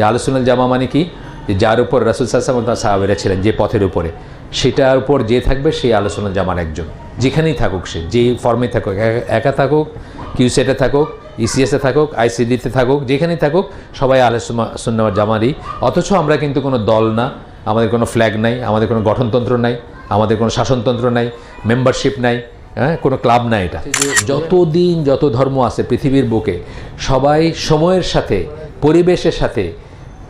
যে আলোচনাল জামা মানে কি? যে যার উপর রাসুল সাল্লাম তার সাহাবেরা ছিলেন যে পথের উপরে। সেটার উপর যে থাকবে সেই আলোচনাল জামার একজন। যেখানেই থাকুক সে যেই ফর্মে থাকুক একা- থাকুক কিউসেটে থাকুক ইসিএসে থাকুক আইসিডিতে থাকুক যেখানেই থাকুক সবাই আলোচনা জামারই অথচ আমরা কিন্তু কোনো দল না আমাদের কোনো ফ্ল্যাগ নাই আমাদের কোনো গঠনতন্ত্র নাই আমাদের কোনো শাসনতন্ত্র নাই মেম্বারশিপ নাই হ্যাঁ কোনো ক্লাব নাই এটা। যত দিন যত ধর্ম আছে পৃথিবীর বুকে সবাই সময়ের সাথে পরিবেশের সাথে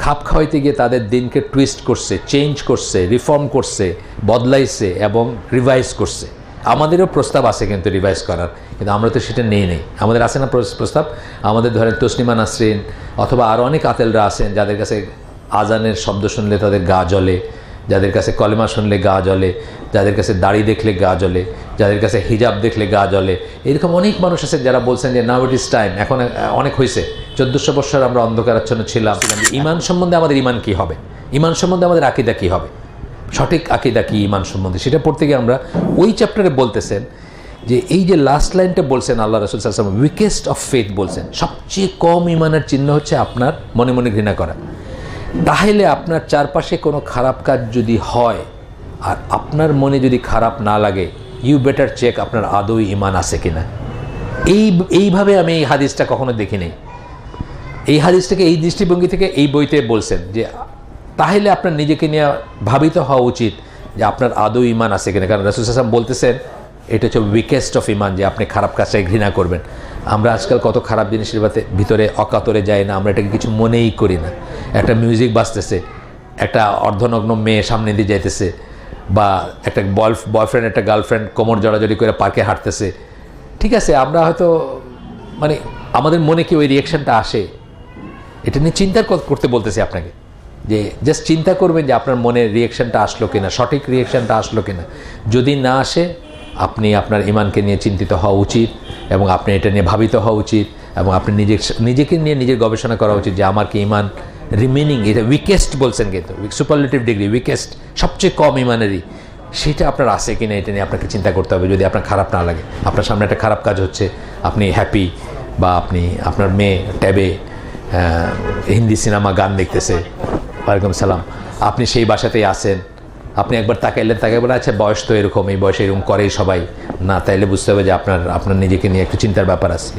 খাপ খাওয়াইতে গিয়ে তাদের দিনকে টুইস্ট করছে চেঞ্জ করছে রিফর্ম করছে, বদলাইছে এবং রিভাইজ করছে। আমাদেরও প্রস্তাব আছে কিন্তু রিভাইজ করার, কিন্তু আমরা তো সেটা নেই নেই। আমাদের আছে না প্রস্তাব? আমাদের ধরেন তসলিমা নাসরিন অথবা আরও অনেক আতেলরা আছেন যাদের কাছে আজানের শব্দ শুনলে তাদের গা জ্বলে যাদের কাছে কলেমা শুনলে গা জ্বলে, যাদের কাছে দাড়ি দেখলে গা জ্বলে, যাদের কাছে হিজাব দেখলে গা জ্বলে, এরকম অনেক মানুষ আছে যারা বলছেন যে নাও ইট ইস টাইম এখন অনেক হয়েছে। চোদ্দোশো বছর আমরা অন্ধকারাচ্ছন্ন ছিলাম। ইমান সম্বন্ধে আমাদের ইমান কি হবে? ইমান সম্বন্ধে আমাদের আকিদা কি হবে? সঠিক আকিদা কি ইমান সম্বন্ধে? সেটা পড়তে গিয়ে আমরা ওই চ্যাপ্টারে বলতেছেন যে এই যে লাস্ট লাইনটা বলছেন, আল্লাহ রসুল সাল্লাম উইকেস্ট অফ ফেথ বলছেন। সবচেয়ে কম ইমানের চিহ্ন হচ্ছে আপনার মনে মনে ঘৃণা করা। তাহলে আপনার চারপাশে কোনো খারাপ কাজ যদি হয়, আর আপনার মনে যদি খারাপ না লাগে ইউ বেটার চেক আপনার আদৌ ইমান আছে কিনা। এই, এইভাবে আমি এই হাদিসটা কখনো দেখি নাই এই হাদিসটাকে, এই দৃষ্টিভঙ্গি থেকে এই বইতে বলছেন যে, তাহলে আপনার নিজেকে নিয়ে ভাবিত হওয়া উচিত যে আপনার আদৌ ইমান আছে কিনা। কারণ রসুল হাসান বলতেছেন, এটা হচ্ছে উইকেস্ট অফ ইমান যে আপনি খারাপ কাজটাকে ঘৃণা করবেন। আমরা আজকাল কত খারাপ জিনিসের ভিতরে অকাতরে যাই না, আমরা এটাকে কিছু মনেই করি না। একটা মিউজিক বাজতেছে, একটা অর্ধনগ্ন মেয়ে সামনে দিয়ে যাইতেছে, বা একটা বয় বয়ফ্রেন্ড একটা গার্লফ্রেন্ড কোমর জড়াজড়ি করে পার্কে হাঁটতেছে। ঠিক আছে, আমরা হয়তো মানে আমাদের মনে কি ওই রিয়াকশানটা আসে? এটা নিয়ে চিন্তা করতে বলতেছি আপনাকে। যে জাস্ট চিন্তা করবেন যে আপনার মনে রিয়েকশনটা আসলো কিনা, সঠিক রিয়েকশনটা আসলো কিনা। যদি না আসে আপনি আপনার ইমানকে নিয়ে চিন্তিত হওয়া উচিত এবং আপনি এটা নিয়ে ভাবিত হওয়া উচিত এবং আপনি নিজে, নিজেকে নিয়ে নিজের গবেষণা করা উচিত যে আমার কি ইমান রিমেনিং এটা উইকেস্ট বলছেন কিন্তু সুপারলেটিভ ডিগ্রি উইকেস্ট সবচেয়ে কম ইমানেরই সেটা আপনার আছে কিনা এটা নিয়ে আপনাকে চিন্তা করতে হবে যদি আপনার খারাপ না লাগে। আপনার সামনে একটা খারাপ কাজ হচ্ছে, আপনি হ্যাপি বা আপনি, আপনার মেয়ে ট্যাবে হিন্দি সিনেমা গান দেখতেছে। ওয়ালাইকুম সালাম। আপনি সেই বাসাতেই আসেন আপনি একবার তাকাইলেন তাকে বলে আচ্ছা বয়স তো এরকম, এই বয়সে এরকম করেই সবাই। না, তাইলে বুঝতে হবে যে আপনার আপনার নিজেকে নিয়ে একটু চিন্তার ব্যাপার আছে।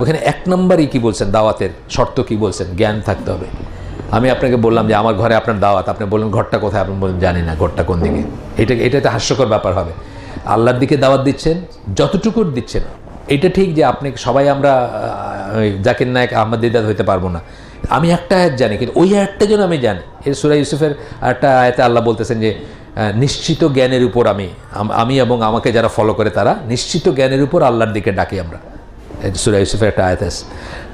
ওখানে এক নম্বরই কী বলছেন? দাওয়াতের শর্ত কী বলছেন? জ্ঞান থাকতে হবে। আমি আপনাকে বললাম যে, আমার ঘরে আপনার দাওয়াত। আপনি বললেন, ঘরটা কোথায়? আপনি বললেন, জানি না, ঘরটা কোন দিকে? এটা এটা তো হাস্যকর ব্যাপার হবে। আল্লাহর দিকে দাওয়াত দিচ্ছেন, যতটুকু দিচ্ছেন। এটা ঠিক যে আপনি, সবাই আমরা জাকির নায়ক, আহমদ দিদাদ হইতে পারব না। আমি একটা আয়াত জানি, কিন্তু ওই আয়াতটা যেন আমি জানি। এর সুরা ইউসুফের একটা আয়াতে আল্লাহ বলতেছেন যে নিশ্চিত জ্ঞানের উপর আমি আমি এবং আমাকে যারা ফলো করে তারা, নিশ্চিত জ্ঞানের উপর আল্লাহর দিকে ডাকি আমরা। সুরা ইউসুফের একটা আয়াত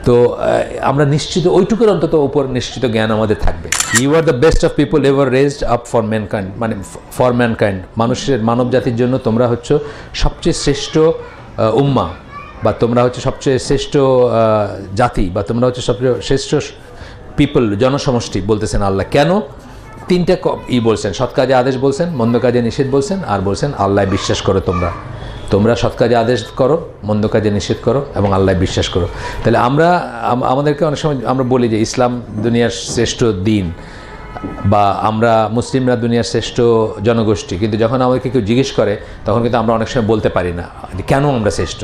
তো আমরা নিশ্চিত, ওইটুকুর অন্তত উপর নিশ্চিত জ্ঞান আমাদের থাকবে। You are the best of people ever raised up for mankind মানে ফর ম্যানকাইন্ড মানুষের মানব জাতির জন্য তোমরা হচ্ছে সবচেয়ে শ্রেষ্ঠ উম্মা। বা তোমরা হচ্ছে সবচেয়ে শ্রেষ্ঠ জাতি, বা তোমরা হচ্ছে সবচেয়ে শ্রেষ্ঠ পিপল জনসমষ্টি বলতেছেন আল্লাহ। কেন? তিনটা ই বলছেন, সৎ কাজে আদেশ বলছেন, মন্দ কাজে নিষেধ বলছেন, আর বলছেন আল্লাহ বিশ্বাস করো তোমরা। তোমরা সৎ কাজে আদেশ করো, মন্দ কাজে নিষেধ করো এবং আল্লাহ বিশ্বাস করো। তাহলে আমরা আমাদেরকে অনেক সময় আমরা বলি যে ইসলাম দুনিয়ার শ্রেষ্ঠ দিন, বা আমরা মুসলিমরা দুনিয়ার শ্রেষ্ঠ জনগোষ্ঠী। কিন্তু যখন আমাদেরকে কেউ জিজ্ঞেস করে, তখন কিন্তু আমরা অনেক সময় বলতে পারি না কেন আমরা শ্রেষ্ঠ?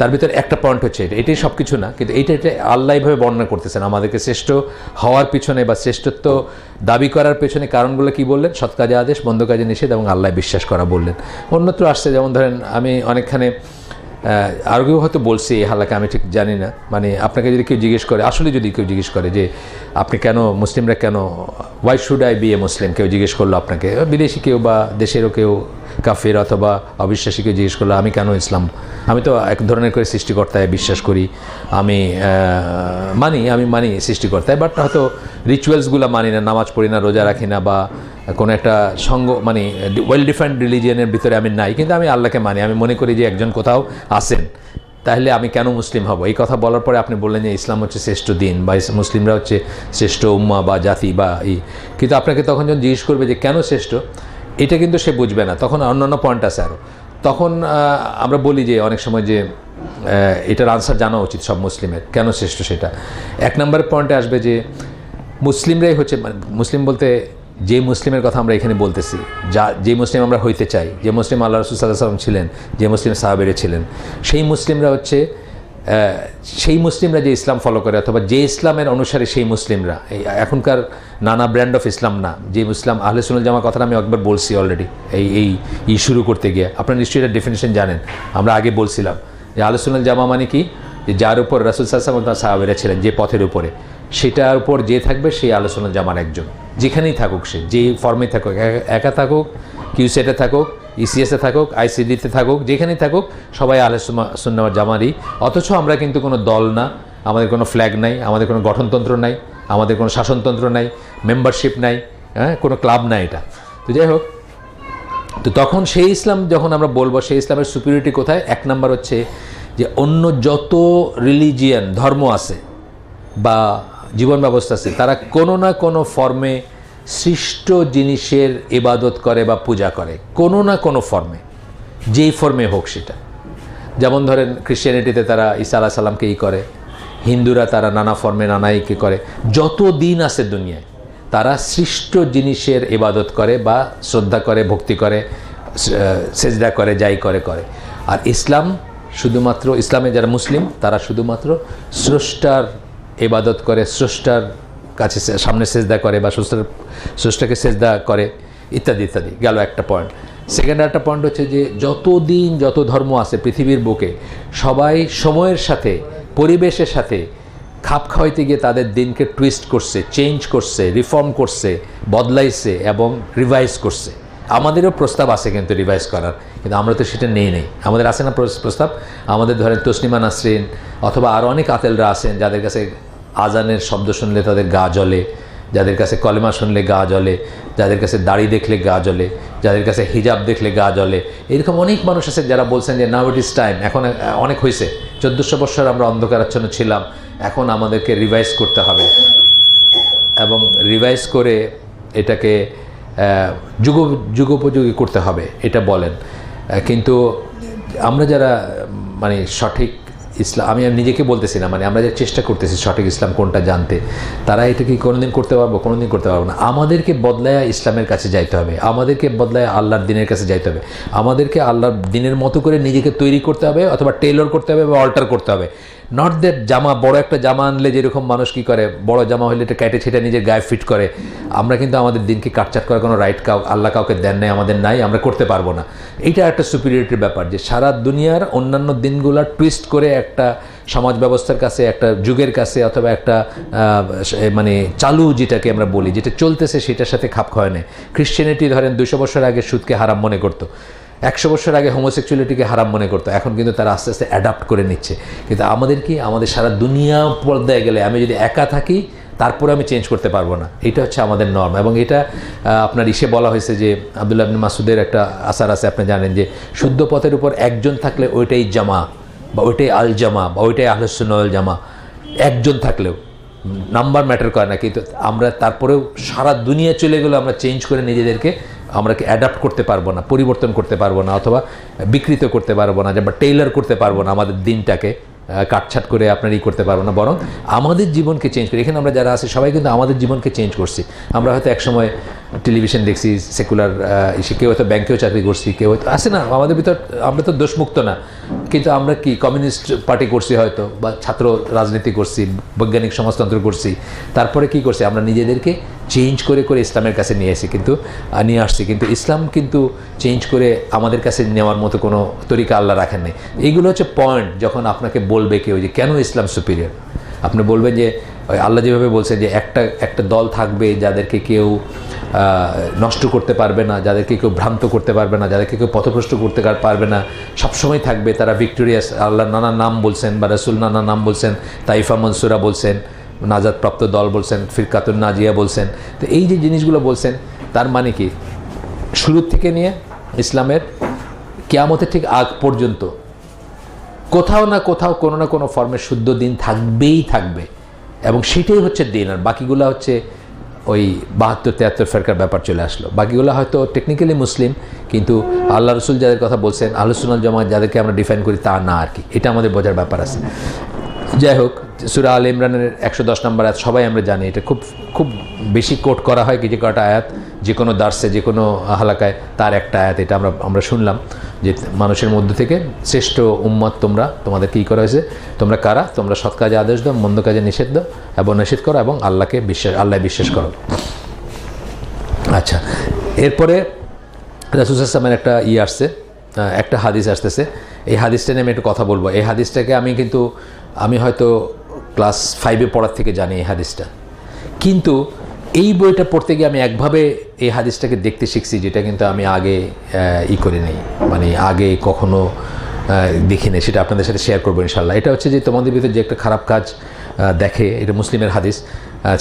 তার ভিতরে একটা পয়েন্ট হচ্ছে এটা। এটাই সব কিছু না, কিন্তু এইটা এটা আল্লাহ এইভাবে বর্ণনা করতেছেন। আমাদেরকে শ্রেষ্ঠ হওয়ার পিছনে বা শ্রেষ্ঠত্ব দাবি করার পেছনে কারণগুলো কি বললেন? সৎ কাজে আদেশ বন্ধ কাজে নিষেধ এবং আল্লাহ বিশ্বাস করা বললেন। অন্যত্র আসছে, যেমন ধরেন আমি অনেকখানে আরও কেউ হয়তো বলছি, এই হালাকে আমি ঠিক জানি না। মানে আপনাকে যদি কেউ জিজ্ঞেস করে, আসলে যদি কেউ জিজ্ঞেস করে যে, আপনি কেন, মুসলিমরা কেন why should I be a Muslim কেউ জিজ্ঞেস করল আপনাকে। বিদেশি কেউ বা দেশেরও কেউ কাফের অথবা অবিশ্বাসী কেউ জিজ্ঞেস করল, আমি কেন ইসলাম? আমি তো এক ধরনের করে সৃষ্টিকর্তায় বিশ্বাস করি। আমি মানি আমি মানি সৃষ্টিকর্তায় বাট হয়তো রিচুয়ালসগুলো মানি না, নামাজ পড়ি না, রোজা রাখি না বা কোনো একটা সঙ্গ মানে ওয়েল ডিফাইন্ড রিলিজিয়নের ভিতরে আমি নাই, কিন্তু আমি আল্লাহকে মানি। আমি মনে করি যে একজন কোথাও আসেন তাহলে আমি কেন মুসলিম হব? এই কথা বলার পরে আপনি বললেন যে ইসলাম হচ্ছে শ্রেষ্ঠ দিন, বা মুসলিমরা হচ্ছে শ্রেষ্ঠ উম্মা বা জাতি বা ই। কিন্তু আপনাকে তখন যখন জিজ্ঞেস করবে যে কেন শ্রেষ্ঠ, এটা কিন্তু সে বুঝবে না। তখন অন্যান্য পয়েন্ট আছে আরও তখন আমরা বলি যে অনেক সময় যে এটার আনসার জানা উচিত সব মুসলিমের, কেন শ্রেষ্ঠ সেটা। এক নম্বর পয়েন্টে আসবে যে, মুসলিমরাই হচ্ছে মানে মুসলিম বলতে যে মুসলিমের কথা আমরা এখানে বলতেছি, যা, যে মুসলিম আমরা হইতে চাই, যে মুসলিম আল্লাহ রসুল সাল্লাহ সাল্লাম ছিলেন, যে মুসলিম সাহাবেরে ছিলেন, সেই মুসলিমরা হচ্ছে সেই মুসলিমরা যে ইসলাম ফলো করে, অথবা যে ইসলামের অনুসারে সেই মুসলিমরা। এখনকার নানা ব্র্যান্ড অফ ইসলাম না, যে ইসলাম আহলে সুনুল জামা কথাটা আমি একবার বলছি অলরেডি এই এই ই শুরু করতে গিয়ে। আপনারা নিশ্চয়ই এটা ডেফিনেশন জানেন, আমরা আগে বলছিলাম যে আহলে সুনুল জামা মানে কি? যে যার উপর রাসুল তার সাহাবেরা ছিলেন, যে পথের উপরে, সেটার উপর যে থাকবে সেই আলোচনা জামার একজন। যেখানেই থাকুক সে, যে ফর্মে থাকুক একা- থাকুক কিউসেটে থাকুক ইসিএসে থাকুক আইসিডিতে থাকুক, যেখানেই থাকুক, সবাই আলোচনা সুন্নামার জামারই অথচ আমরা কিন্তু কোনো দল না, আমাদের কোনো ফ্ল্যাগ নাই, আমাদের কোনো গঠনতন্ত্র নাই, আমাদের কোনো শাসনতন্ত্র নাই মেম্বারশিপ নাই হ্যাঁ কোনো ক্লাব নাই এটা। তো যাই হোক, তো তখন সেই ইসলাম যখন আমরা বলব, সেই ইসলামের সুপিরিয়রিটি কোথায়? এক নাম্বার হচ্ছে যে অন্য যত রিলিজিয়ান ধর্ম আছে বা জীবন ব্যবস্থা আছে। তারা কোনো না কোনো ফর্মে সৃষ্ট জিনিসের ইবাদত করে বা পূজা করে। কোনো না কোনো ফর্মে যেই ফর্মে হোক সেটা। যেমন ধরেন ক্রিশ্চিয়ানিটিতে তারা ঈসা আলাহ সাল্লামকে ই করে। হিন্দুরা তারা নানা ফর্মে নানা ইকে করে। যত দিন আছে দুনিয়ায়, তারা সৃষ্ট জিনিসের ইবাদত করে বা শ্রদ্ধা করে, ভক্তি করে সেজদা করে, যাই করে করে। আর ইসলাম শুধুমাত্র, ইসলামে যারা মুসলিম, তারা শুধুমাত্র স্রষ্টার ইবাদত করে, স্রষ্টার কাছে সামনে সেজদা করে বা স্রষ্টার স্রষ্টাকে সেজদা করে, ইত্যাদি ইত্যাদি। গেল একটা পয়েন্ট সেকেন্ড একটা পয়েন্ট হচ্ছে যে যত দিন যত ধর্ম আছে পৃথিবীর বুকে, সবাই সময়ের সাথে, পরিবেশের সাথে খাপ খাওয়াইতে গিয়ে তাদের দিনকে টুইস্ট করছে চেঞ্জ করছে রিফর্ম করছে, বদলাইছে এবং রিভাইজ করছে। আমাদেরও প্রস্তাব আছে কিন্তু রিভাইজ করার। কিন্তু আমরা তো সেটা নেই নেই। আমাদের আছে না প্রস্তাব? আমাদের ধরেন তসলিমা নাসরিন অথবা আরও অনেক আতেলরা আছেন যাদের কাছে আজানের শব্দ শুনলে তাদের গা জ্বলে, যাদের কাছে কলেমা শুনলে গা জ্বলে, যাদের কাছে দাড়ি দেখলে গা জ্বলে, যাদের কাছে হিজাব দেখলে গা জ্বলে। এরকম অনেক মানুষ আছে যারা বলছেন যে নাও ইট ইস টাইম এখন অনেক হয়েছে। চোদ্দোশো বছর আমরা অন্ধকারাচ্ছন্ন ছিলাম। এখন আমাদেরকে রিভাইজ করতে হবে। এবং রিভাইজ করে এটাকে যুগ, যুগোপযোগী করতে হবে, এটা বলেন। কিন্তু আমরা যারা মানে সঠিক ইসলাম, আমি আর নিজেকে বলতেছি না মানে আমরা যে চেষ্টা করতেছি সঠিক ইসলাম কোনটা জানতে, তারা এটা কি কোনোদিন করতে পারব, কোনোদিন করতে পারব না। আমাদেরকে বদলায় ইসলামের কাছে যাইতে হবে, আমাদেরকে বদলায় আল্লাহর দিনের কাছে যাইতে হবে। আমাদেরকে আল্লাহর দিনের মতো করে নিজেকে তৈরি করতে হবে, অথবা টেলর করতে হবে বা অল্টার করতে হবে। নট দ্যাট জামা, বড় একটা জামা আনলে যেরকম মানুষ কি করে, বড় জামা হলে এটা কেটে ছেটে নিজের গায়ে ফিট করে। আমরা কিন্তু আমাদের দিনকে কাটচাট করার কোনো রাইট কাউ আল্লাহ কাউকে দেন নাই, আমাদের নাই, আমরা করতে পারব না। এটা একটা সুপিরিয়রিটির ব্যাপার যে সারা দুনিয়ার অন্যান্য দিনগুলো টুইস্ট করে একটা সমাজ ব্যবস্থার কাছে, একটা যুগের কাছে অথবা একটা মানে চালু যেটাকে আমরা বলি, যেটা চলতেছে সেটার সাথে খাপ খাওয়া নেয়। ক্রিশ্চিয়ানিটি ধরেন দুশো বছর আগে সুদকে হারাম মনে করতো। একশো বছর আগে হোমোসেক্সুয়ালিটিকে হারাম মনে করতো, এখন কিন্তু তারা আস্তে আস্তে অ্যাডাপ্ট করে নিচ্ছে। কিন্তু আমাদের কি? আমাদের সারা দুনিয়া পর্দায় গেলে আমি যদি একা থাকি, তারপরে আমি চেঞ্জ করতে পারব না। এটা হচ্ছে আমাদের নর্ম এবং এটা আপনার ইসে বলা হয়েছে যে, আবদুল্লাহ আবিন মাসুদের একটা আসার আছে, আপনি জানেন যে, শুদ্ধ পথের উপর একজন থাকলে ওইটাই জামা বা ওইটাই আল জামা বা ওইটাই আহলসুল জামা একজন থাকলেও নাম্বার ম্যাটার করে না। কিন্তু আমরা তারপরেও সারা দুনিয়া চলে গেলেও আমরা চেঞ্জ করে নিজেদেরকে আমরা কি অ্যাডাপ্ট করতে পারব না, পরিবর্তন করতে পারব না, অথবা বিকৃত করতে পারব না বা টেইলার করতে পারব না, আমাদের দিনটাকে কাটছাট করে আপনার ই করতে পারব না, বরং আমাদের জীবনকে চেঞ্জ করি, এখানে আমরা যারা আছি, সবাই কিন্তু আমাদের জীবনকে চেঞ্জ করছি। আমরা হয়তো একসময় টেলিভিশন দেখছি সেকুলার ইসে কেউ হয়তো ব্যাংকেও চাকরি করছি, কেউ হয়তো আসে না, আমাদের ভিতর আমরা তো দোষমুক্ত না। কিন্তু আমরা কি কমিউনিস্ট পার্টি করছি হয়তো, বা ছাত্র রাজনীতি করছি, বৈজ্ঞানিক সমাজতন্ত্র করছি, তারপরে কি করছি? আমরা নিজেদেরকে চেঞ্জ করে করে ইসলামের কাছে নিয়ে এসেছি কিন্তু নিয়ে আসছি। কিন্তু ইসলাম কিন্তু চেঞ্জ করে আমাদের কাছে নেওয়ার মতো কোনো তরিকা আল্লাহ রাখেন নেই। এইগুলো হচ্ছে পয়েন্ট যখন আপনাকে বলবে কেউ যে, কেন ইসলাম সুপিরিয়র আপনি বলবেন যে আল্লাহ যেভাবে বলছেন যে একটা একটা দল থাকবে যাদেরকে কেউ নষ্ট করতে পারবে না, যাদেরকে কেউ ভ্রান্ত করতে পারবে না, যাদেরকে কেউ পথভ্রষ্ট করতে পারবে না, সবসময় থাকবে তারা ভিক্টোরিয়াস আল্লাহ নানা নাম বলছেন বা রসুল নানা নাম বলছেন, তাইফা মনসুরা বলছেন, নাজাদপ্রাপ্ত দল বলছেন, ফিরকাতুন নাজিয়া বলছেন। তো এই যে জিনিসগুলো বলছেন, তার মানে কি? শুরু থেকে নিয়ে ইসলামের কেয়ামতের ঠিক আগ পর্যন্ত কোথাও না কোথাও কোনো না কোনো ফর্মের শুদ্ধ দিন থাকবেই থাকবে। এবং সেটাই হচ্ছে দিন, আর বাকিগুলো হচ্ছে ওই বাহাত্তর তেহাত্তর ফেরকার ব্যাপার চলে আসলো। বাকিগুলো হয়তো টেকনিক্যালি মুসলিম, কিন্তু আল্লাহ রসুল যাদের কথা বলছেন আলোচনাল জমা যাদেরকে আমরা ডিফাইন করি তা না আর কি। এটা আমাদের বোঝার ব্যাপার আছে। যাই হোক, সুরা আল ইমরানের একশো দশ নম্বর আয়াত সবাই আমরা জানি, এটা খুব খুব বেশি কোট করা হয় কি যে কটা আয়াত, যে কোনো দার্সে, যে কোনো হালাকায় তার একটা আয়াত, এটা আমরা আমরা শুনলাম যে মানুষের মধ্যে থেকে শ্রেষ্ঠ উম্মত তোমরা, তোমাদের কী করা হয়েছে? তোমরা কারা? তোমরা সৎ কাজে আদেশ দাও, মন্দ কাজে নিষেধ দাও, এবং নিষেধ করো এবং আল্লাহকে বিশ্বাস আল্লাহ বিশ্বাস করো। আচ্ছা এরপরে রাসুল আসলামের একটা ইয়ে আসছে একটা হাদিস আসতেছে। এই হাদিসটা নিয়ে আমি একটু কথা বলব। এই হাদিসটাকে আমি কিন্তু আমি হয়তো ক্লাস ফাইভে পড়ার থেকে জানি এই হাদিসটা। কিন্তু এই বইটা পড়তে গিয়ে আমি একভাবে এই হাদিসটাকে দেখতে শিখছি যেটা কিন্তু আমি আগে ই করে নেই। মানে আগে কখনো আহ, দেখিনি সেটা আপনাদের সাথে শেয়ার করব ইনশাল্লাহ এটা হচ্ছে যে তোমাদের ভিতরে যে একটা খারাপ কাজ দেখে এটা মুসলিমের হাদিস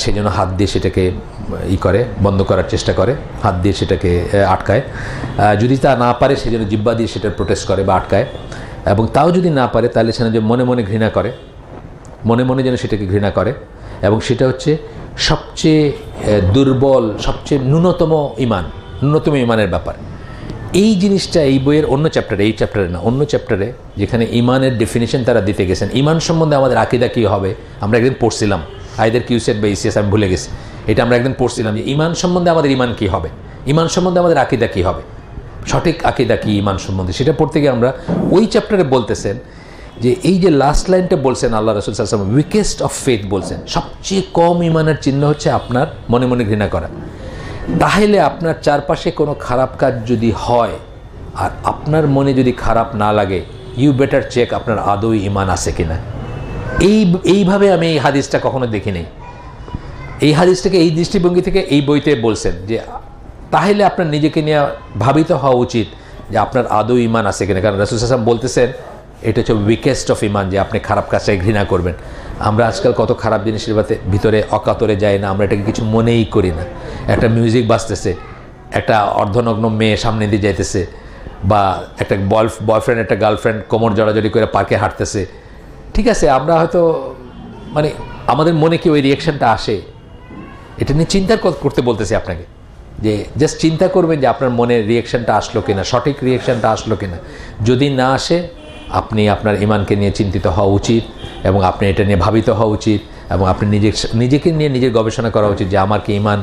সেই জন্য হাত দিয়ে সেটাকে ই করে বন্ধ করার চেষ্টা করে হাত দিয়ে সেটাকে আটকায়। যদি তা না পারে সেই জন্য জিব্বা দিয়ে সেটা প্রোটেস্ট করে বা আটকায়। এবং তাও যদি না পারে, তাহলে সেটা যে মনে মনে ঘৃণা করে, মনে মনে যেন সেটাকে ঘৃণা করে, এবং সেটা হচ্ছে সবচেয়ে দুর্বল, সবচেয়ে ন্যূনতম ইমান, ন্যূনতম ইমানের ব্যাপার। এই জিনিসটা এই বইয়ের অন্য চ্যাপ্টারে এই চ্যাপ্টারে না, অন্য চ্যাপ্টারে যেখানে ইমানের ডেফিনেশন তারা দিতে গেছেন। ইমান সম্বন্ধে আমাদের আকিদা কী হবে? আমরা একদিন পড়ছিলাম, আইদের কিউসেট বা ইসিএস আমি ভুলে গেছি। এটা আমরা একদিন পড়ছিলাম যে ইমান সম্বন্ধে আমাদের ইমান কী হবে? ইমান সম্বন্ধে আমাদের আকিদা কী হবে? সঠিক আকিদা কী, ইমান সম্বন্ধে, সেটা পড়তে গিয়ে আমরা ওই চ্যাপ্টারে বলতেছেন যে এই যে লাস্ট লাইনটা বলছেন, আল্লাহ রসুল সাল্লাম উইকেস্ট অফ ফেথ বলছেন, সবচেয়ে কম ইমানের চিহ্ন হচ্ছে আপনার মনে মনে ঘৃণা করা। তাহলে আপনার চারপাশে কোনো খারাপ কাজ যদি হয়, আর আপনার মনে যদি খারাপ না লাগে ইউ বেটার চেক আপনার আদৌ ইমান আছে কিনা। এই, এইভাবে আমি এই হাদিসটা কখনো দেখিনি। এই হাদিসটাকে, এই দৃষ্টিভঙ্গি থেকে এই বইতে বলছেন যে তাহলে আপনার নিজেকে নিয়ে ভাবিত হওয়া উচিত যে আপনার আদৌ ইমান আছে কিনা। কারণ রাসুল হাসান বলতেছেন, এটা হচ্ছে উইকেস্ট অফ ইমান যে আপনি খারাপ কাজটাকে ঘৃণা করবেন। আমরা আজকাল কত খারাপ জিনিসের ভিতরে অকাতরে যাই না, আমরা এটাকে কিছু মনেই করি না। একটা মিউজিক বাজতেছে, একটা অর্ধনগ্ন মেয়ে সামনে দিয়ে যাইতেছে, বা একটা বয় বয়ফ্রেন্ড একটা গার্লফ্রেন্ড কোমর জড়াজড়ি করে পার্কে হাঁটতেছে। ঠিক আছে, আমরা হয়তো মানে আমাদের মনে কি ওই রিয়েকশনটা আসে? এটা নিয়ে চিন্তা করতে বলতেছি আপনাকে। যে জাস্ট চিন্তা করবেন যে আপনার মনের রিয়েকশনটা আসলো কিনা, সঠিক রিয়েকশানটা আসলো কিনা। যদি না আসে, আপনি আপনার ইমানকে নিয়ে চিন্তিত হওয়া উচিত এবং আপনি এটা নিয়ে ভাবিত হওয়া উচিত এবং আপনি নিজে নিজেকে নিয়ে নিজের গবেষণা করা উচিত যে আমার কি ইমান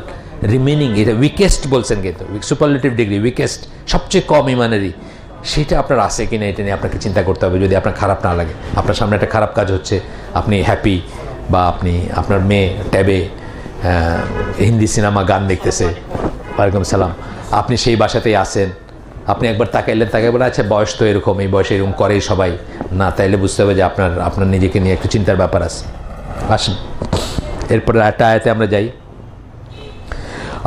রিমেনিং এটা উইকেস্ট বলছেন কিন্তু সুপারলেটিভ ডিগ্রি উইকেস্ট সবচেয়ে কম ইমানেরই। সেটা আপনার আছে কিনা এটা নিয়ে আপনাকে চিন্তা করতে হবে যদি আপনার খারাপ না লাগে। আপনার সামনে একটা খারাপ কাজ হচ্ছে, আপনি হ্যাপি বা আপনি, আপনার মেয়ে ট্যাবে হিন্দি সিনেমা গান দেখতেছে। ওয়ালাইকুম সালাম। আপনি সেই বাসাতেই আসেন আপনি একবার তাকাইলেন তাকে বলে আচ্ছা বয়স তো এরকম, এই বয়সে এরকম করেই সবাই। না, তাইলে বুঝতে হবে যে আপনার আপনার নিজেকে নিয়ে একটু চিন্তার ব্যাপার আছে। আসেন। এরপরে একটা আয়াতে আমরা যাই।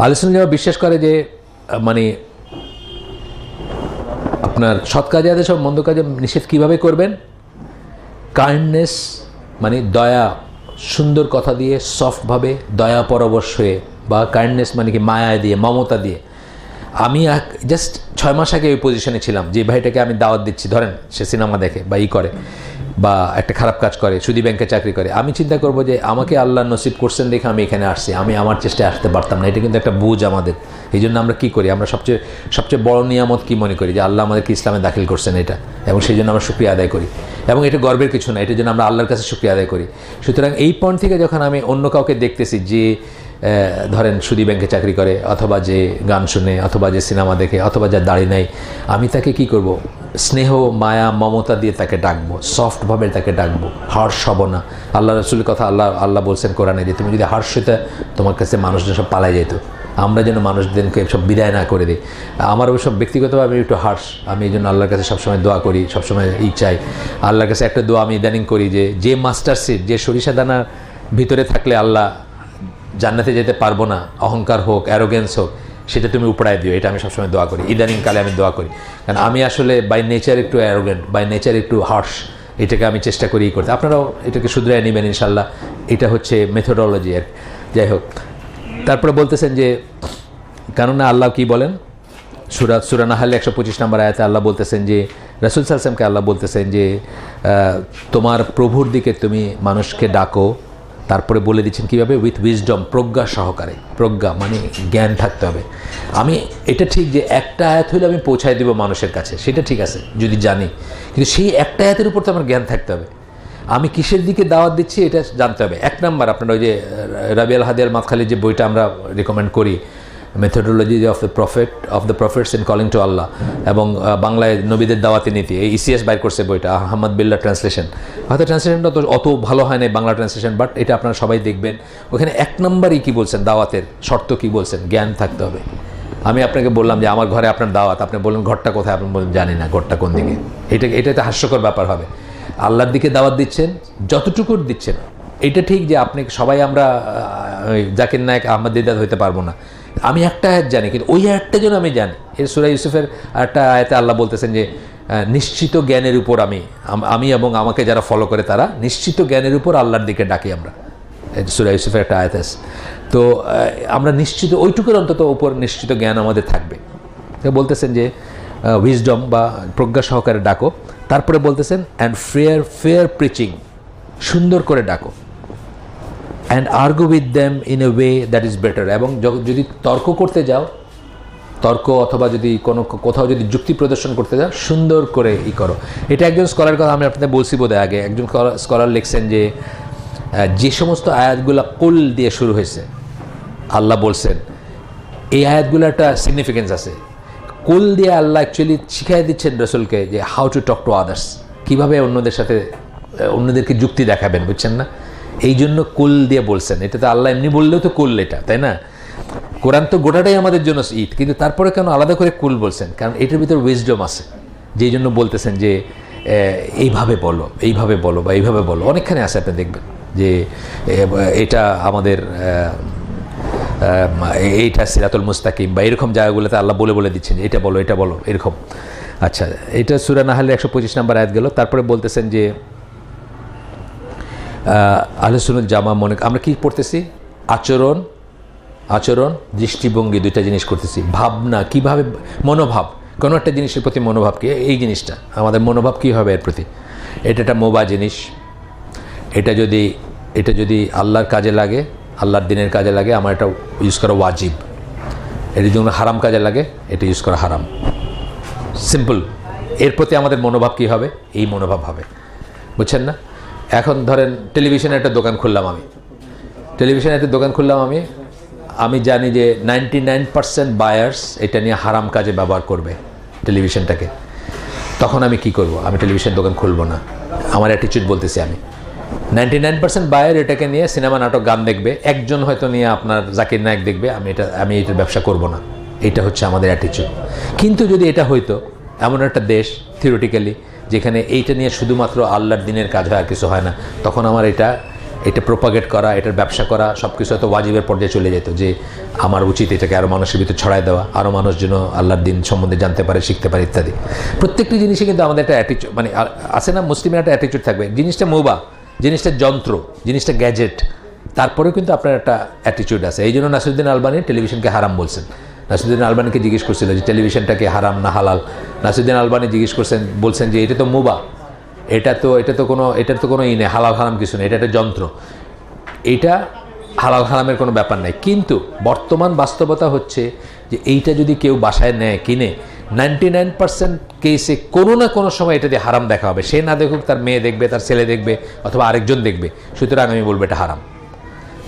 আলোচনা বিশ্বাস করে যে মানে আপনার সৎ কাজে আদেশ সব মন্দ কাজে নিষেধ কীভাবে করবেন? কাইন্ডনেস মানে দয়া, সুন্দর কথা দিয়ে সফটভাবে দয়া পরবশ হয়ে বা কাইন্ডনেস মানে কি মায়া দিয়ে, মমতা দিয়ে। আমি জাস্ট ছয় মাস আগে ওই পজিশনে ছিলাম যে, ভাইটাকে আমি দাওয়াত দিচ্ছি। ধরেন, সে সিনেমা দেখে বা ই করে বা একটা খারাপ কাজ করে, সুদী ব্যাংকে চাকরি করে। আমি চিন্তা করব যে, আমাকে আল্লাহ নসিব করছেন দেখে আমি এখানে আসছি। আমি আমার চেষ্টায় আসতে পারতাম না। এটা কিন্তু একটা বুঝ আমাদের। এই জন্য আমরা কী করি? আমরা সবচেয়ে সবচেয়ে বড় নিয়ামত কী মনে করি? যে, আল্লাহ আমাদেরকে ইসলামে দাখিল করছেন এটা। এবং সেই জন্য আমরা শুক্রিয়া আদায় করি। এবং এটা গর্বের কিছু না, এটার জন্য আমরা আল্লাহর কাছে শুক্রিয়া আদায় করি। সুতরাং এই পয়েন্ট থেকে যখন আমি অন্য কাউকে দেখতেছি যে ধরেন সুদি ব্যাংকে চাকরি করে, অথবা যে গান শুনে, অথবা যে সিনেমা দেখে, অথবা যার দাড়ি নেয় আমি তাকে কি করব? স্নেহ, মায়া, মমতা দিয়ে তাকে ডাকবো সফটভাবে তাকে ডাকবো হার্শ হব না। আল্লাহ রসুলের কথা আল্লাহ আল্লাহ বলছেন কোরআনে যে, তুমি যদি হার্শ হইতে, তোমার কাছে মানুষজন সব পালাই যেত আমরা যেন মানুষদেরকে সব বিদায় না করে দিই। আমার ওই সব ব্যক্তিগতভাবে আমি একটু হার্শ আমি এই জন্য আল্লাহর কাছে সবসময় দোয়া করি, সবসময় ই চাই। আল্লাহর কাছে একটা দোয়া আমি ইদানিং করি যে যে মাস্টার সিট যে সরিষা দানার ভিতরে থাকলে আল্লাহ জান্নাতে যেতে পারব না, অহংকার হোক অ্যারোগেন্স হোক, সেটা তুমি উপড়ায় দিও, এটা আমি সবসময় দোয়া করি। ইদানিং কালে আমি দোয়া করি। কারণ আমি আসলে বাই নেচার একটু অ্যারোগেন্ট বাই নেচার একটু হার্শ এটাকে আমি চেষ্টা করি করতে। আপনারাও এটাকে শুধরায় নেবেন ইনশাল্লাহ। এটা হচ্ছে মেথোডোলজি আর যাই হোক। তারপরে বলতেছেন যে, কেননা আল্লাহ কি বলেন? সুরা সুরা নাহাল একশো পঁচিশ নম্বর আয়াতে আল্লাহ বলতেছেন যে, রসুল সালসামকে আল্লাহ বলতেছেন যে তোমার প্রভুর দিকে তুমি মানুষকে ডাকো। তারপরে বলে দিচ্ছেন কীভাবে? উইথ উইজডম প্রজ্ঞা সহকারে। প্রজ্ঞা মানে জ্ঞান থাকতে হবে। আমি, এটা ঠিক যে একটা আয়াত হলে আমি পৌঁছায় দেবো মানুষের কাছে। সেটা ঠিক আছে, যদি জানি। কিন্তু সেই একটা আয়াতের উপর তো আমার জ্ঞান থাকতে হবে। আমি কিসের দিকে দাওয়াত দিচ্ছি, এটা জানতে হবে। এক নাম্বার, আপনার ওই যে রাবিয়াল হাদিয়াল মাতখালির যে বইটা আমরা রেকমেন্ড করি methodology of the prophet of the prophets in calling to Allah এবং বাংলায় নবীদের দাওয়াতি নীতি। এই ইসিএস বাইর করছে বইটা, আহমদ বিল্লা ট্রান্সলেশন। হয়তো ট্রান্সলেশনটা তো অত ভালো হয় না বাংলা ট্রান্সলেশন, বাট এটা আপনারা সবাই দেখবেন। ওখানে এক নম্বরই কী বলছেন দাওয়াতের? শর্ত কী বলছেন? জ্ঞান থাকতে হবে। আমি আপনাকে বললাম যে আমার ঘরে আপনার দাওয়াত, আপনি বললেন ঘরটা কোথায়? আপনি বললেন, জানি না ঘরটা কোন দিকে। এটা এটা এটাতে হাস্যকর ব্যাপার হবে। আল্লাহর দিকে দাওয়াত দিচ্ছেন, যতটুকু দিচ্ছেন। এটা ঠিক যে আপনি, সবাই আমরা জাকির নায়ক আহমদ দিদাত হইতে পারব না। আমি একটা আয়াত জানি, কিন্তু ওই আয়াতটা যেন আমি জানি। এর সুরা ইউসুফের একটা আয়াতে আল্লাহ বলতেছেন যে নিশ্চিত জ্ঞানের উপর আমি আমি এবং আমাকে যারা ফলো করে তারা, নিশ্চিত জ্ঞানের উপর আল্লাহর দিকে ডাকি আমরা। সুরা ইউসুফের একটা আয়াত আছে। তো আমরা নিশ্চিত, ওইটুকুর অন্তত উপর নিশ্চিত জ্ঞান আমাদের থাকবে। বলতেছেন যে উইজডম বা প্রজ্ঞা সহকারে ডাকো। তারপরে বলতেছেন অ্যান্ড ফেয়ার ফেয়ার প্রিচিং সুন্দর করে ডাকো। And argue with them in a way that is better এবং যদি তর্ক করতে যাও, তর্ক অথবা যদি কোনো কোথাও যদি যুক্তি প্রদর্শন করতে যাও, সুন্দর করে ই করো। এটা একজন স্কলার কথা আমি আপনাদের বলছি বোধহয় আগে। একজন স্কলার লিখছেন যে যে সমস্ত আয়াতগুলো কুল দিয়ে শুরু হয়েছে, আল্লাহ বলছেন, এই আয়াতগুলো একটা সিগনিফিকেন্স আছে। কুল দিয়ে আল্লাহ অ্যাকচুয়ালি শিখাই দিচ্ছেন রসুলকে যে how to talk to others কীভাবে অন্যদের সাথে, অন্যদেরকে যুক্তি দেখাবেন, বুঝছেন না? এই জন্য কুল দিয়ে বলছেন। এটা তো আল্লাহ এমনি বললেও তো কুল এটা, তাই না? কোরআন তো গোটাটাই আমাদের জন্য ঈদ, কিন্তু তারপরে কেন আলাদা করে কুল বলছেন? কারণ এটার ভিতরে উইজডম আছে, যেই জন্য বলতেছেন যে এইভাবে বলো এইভাবে বলো বা এইভাবে বলো। অনেকখানে আছে, আপনি দেখবেন যে এটা আমাদের এইটা সিরাতুল মুস্তাকিম বা এরকম জায়গাগুলোতে আল্লাহ বলে বলে দিচ্ছেন, এটা বলো এটা বলো, এরকম। আচ্ছা এটা সুরা নাহালের একশো পঁচিশ নাম্বার আয়াত গেল, তারপরে বলতেছেন যে আলোচনুল জামা মনে আমরা কি পড়তেছি? আচরণ আচরণ, দৃষ্টিভঙ্গি দুইটা জিনিস করতেছি। ভাবনা, কীভাবে মনোভাব। কোনো একটা জিনিসের প্রতি মনোভাব কি? এই জিনিসটা। আমাদের মনোভাব কী হবে এর প্রতি? এটা একটা মোবা জিনিস। এটা যদি এটা যদি আল্লাহর কাজে লাগে, আল্লাহর দিনের কাজে লাগে, আমার এটা ইউজ করা ওয়াজিব। এটা যদি হারাম কাজে লাগে, এটা ইউজ করা হারাম। সিম্পল এর প্রতি আমাদের মনোভাব কী হবে? এই মনোভাব হবে। বুঝছেন না? এখন ধরেন টেলিভিশনের একটা দোকান খুললাম আমি। টেলিভিশনের একটা দোকান খুললাম আমি। আমি জানি যে নাইনটি নাইন পার্সেন্ট বায়ার্স এটা নিয়ে হারাম কাজে ব্যবহার করবে টেলিভিশনটাকে। তখন আমি কি করব? আমি টেলিভিশন দোকান খুলবো না। আমার অ্যাটিচিউড বলতেছি আমি। নাইনটি নাইন পার্সেন্ট বায়ার এটাকে নিয়ে সিনেমা নাটক গান দেখবে। একজন হয়তো নিয়ে আপনার জাকির নায়ক দেখবে। আমি এটা, আমি এটার ব্যবসা করব না। এটা হচ্ছে আমাদের অ্যাটিচিউড কিন্তু যদি এটা হইতো, এমন একটা দেশ থিওরিটিক্যালি যেখানে এইটা নিয়ে শুধুমাত্র আল্লাহর দিনের কাজ হয় আর কিছু হয় না। তখন আমার এটা এটা প্রোপাগেট করা, এটার ব্যবসা করা সব কিছু হয়তো ওয়াজিবের পর্যায়ে চলে যেত যে আমার উচিত এটাকে আরও মানুষের ভিতরে ছড়াই দেওয়া আরও মানুষ যেন আল্লাহর দিন সম্বন্ধে জানতে পারে, শিখতে পারে ইত্যাদি। প্রত্যেকটি জিনিসে কিন্তু আমাদের একটা অ্যাটিচিউড মানে আ- আছে না মুসলিমের একটা অ্যাটিচিউড থাকবে। জিনিসটা মোবা, জিনিসটা যন্ত্র, জিনিসটা গ্যাজেট তারপরেও কিন্তু আপনার একটা অ্যাটিচিউড আছে। এই জন্য নাসিরুদ্দিন আলবানি টেলিভিশনকে হারাম বলছেন। নাসিরুদ্দিন আলবানিকে জিজ্ঞেস করছিল যে টেলিভিশনটাকে হারাম না হালাল? নাসিরুদ্দিন আলবানি জিজ্ঞেস করছেন, বলছেন যে এটা তো মোবা। এটা তো এটা তো কোনো, এটার তো কোনো ই নেই, হালাল হারাম কিছু নেই, এটা একটা যন্ত্র। এটা হালাল হারামের কোনো ব্যাপার নাই। কিন্তু বর্তমান বাস্তবতা হচ্ছে যে এইটা যদি কেউ বাসায় নেয়, কিনে নাইনটি নাইন পার্সেন্ট কেসে কোনো না কোনো সময় এটা দিয়ে হারাম দেখা হবে। সে না দেখুক, তার মেয়ে দেখবে, তার ছেলে দেখবে, অথবা আরেকজন দেখবে। সুতরাং আমি বলব এটা হারাম।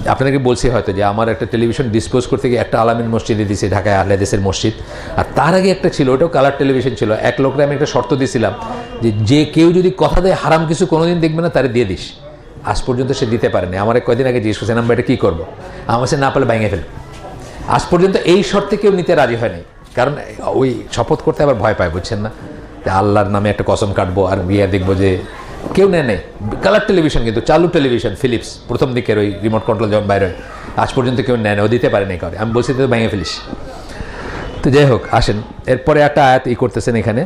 আপনাদেরকে বলছি হয়তো যে আমার একটা টেলিভিশন ডিসপোজ করতে গিয়ে একটা আলামিন মসজিদে দিয়েছি ঢাকায় আহলেদেশের মসজিদ। আর তার আগে একটা ছিল, ওটাও কালার টেলিভিশন ছিল। এক লোকরে আমি একটা শর্ত দিয়েছিলাম যে যে কেউ যদি কথা দেয়, হারাম কিছু কোনোদিন দেখবে না, তারে দিয়ে দিস। আজ পর্যন্ত সে দিতে পারেনি। আমার কয়দিন আগে জিজ্ঞেস করছে এটা কী করব? আমার সে না পারলে ভেঙে ফেলবে। আজ পর্যন্ত এই শর্তে কেউ নিতে রাজি হয়নি। কারণ ওই শপথ করতে আবার ভয় পায়, বুঝছেন না? আল্লাহর নামে একটা কসম কাটবো আর গিয়ে দেখব যে কেউ নেয় নেই। কালার টেলিভিশন কিন্তু, চালু টেলিভিশন, ফিলিপস, প্রথম দিকের ওই রিমোট কন্ট্রোল যখন বাইরে হয়, আজ পর্যন্ত কেউ নেয় না ও দিতে পারেনি করে আমি বলছি তো ভেঙে ফেলিস। তো যাই হোক, আসেন। এরপরে একটা আয়াত ই করতেছেন এখানে।